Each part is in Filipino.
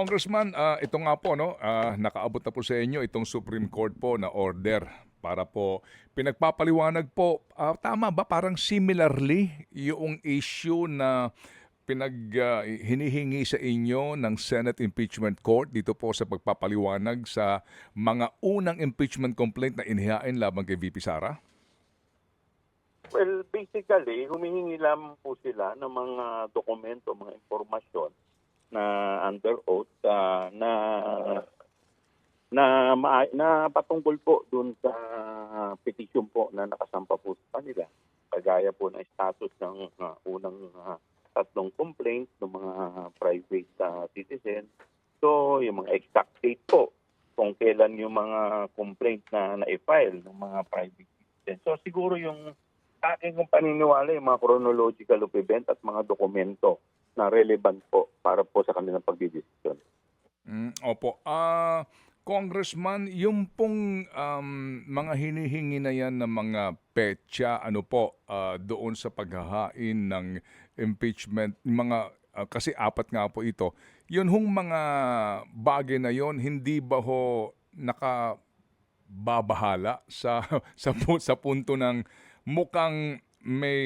Congressman, ah, ito nga po, no, ah, nakaabot na po sa inyo itong Supreme Court po na order para po pinagpapaliwanag po, ah, tama ba? Parang similarly yung issue na pinag ah, hinihingi sa inyo ng Senate Impeachment Court dito po sa pagpapaliwanag sa mga unang impeachment complaint na inihain laban kay VP Sara? Well, basically, humihingi lamang po sila ng mga dokumento, mga impormasyon na under oath ah, na na ma- na patungkol po dun sa petition po na nakasampa po sa kanila. Kagaya po ng status ng ah, unang ah, tatlong complaint ng mga private ah, citizen. So, yung mga exact date po kung kailan yung mga complaint na na-file ng mga private citizen. So, siguro yung sa akin kung paniniwala yung mga chronological of event at mga dokumento na relevant po para po sa kanilang pagdidesisyon. Mm, opo. Ah, Congressman, yung pong um, mga hinihingi na yan ng mga petsa, ano po, ah, doon sa paghahain ng impeachment, mga, ah, kasi apat nga po ito, yun hong mga bagay na yon hindi ba ho naka babahala sa sa sa punto ng mukhang may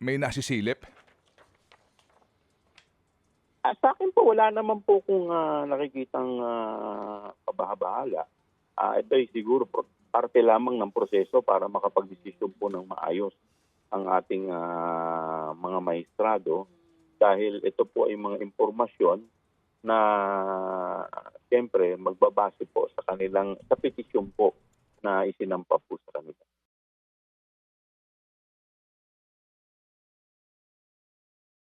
may nasisilip? Ah, sa akin po, wala naman po kung ah, nakikitang uh, kabahala. Ah, ito ay siguro parte lamang ng proseso para makapag-desisyon po ng maayos ang ating ah, mga maestrado dahil ito po ay mga impormasyon na siyempre magbabase po sa kanilang sa petisyon po na isinampa po.